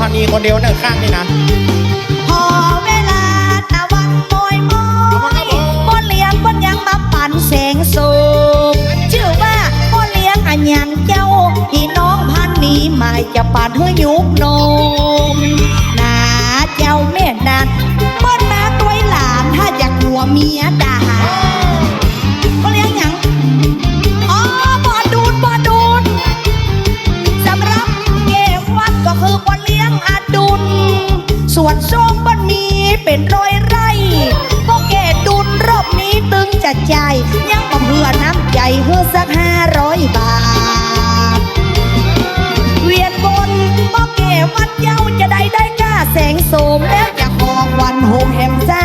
พันนีคนเดียวเนอะข้างนี่นะพอเวลาตะวันโมยมอขอบคุณครับยผมพ่อเลี้ยงพ่นยังมาปั่นแสงสูงชื่อว่าพ่อเลี้ยงอันยังเจ้าพี่น้องพันนี้หมายจะปั่นเฮือยุบนมนาเจ้าแม่นันเปิ้นมาตัวหลานถ้าอยากกลัวเมีย ส่วนส้มมันมีเป็นร้อยไร่ก็เกดุลรอบนี้ตึงจะใจ ยังบ่เพื่อน้ำใจเพื่อสักห้าร้อยบาท เวียนบนก็เกวัดเย้าจะได้ได้กล้าแสงโสมแล้วจะของวันโฮมแฮมจ้า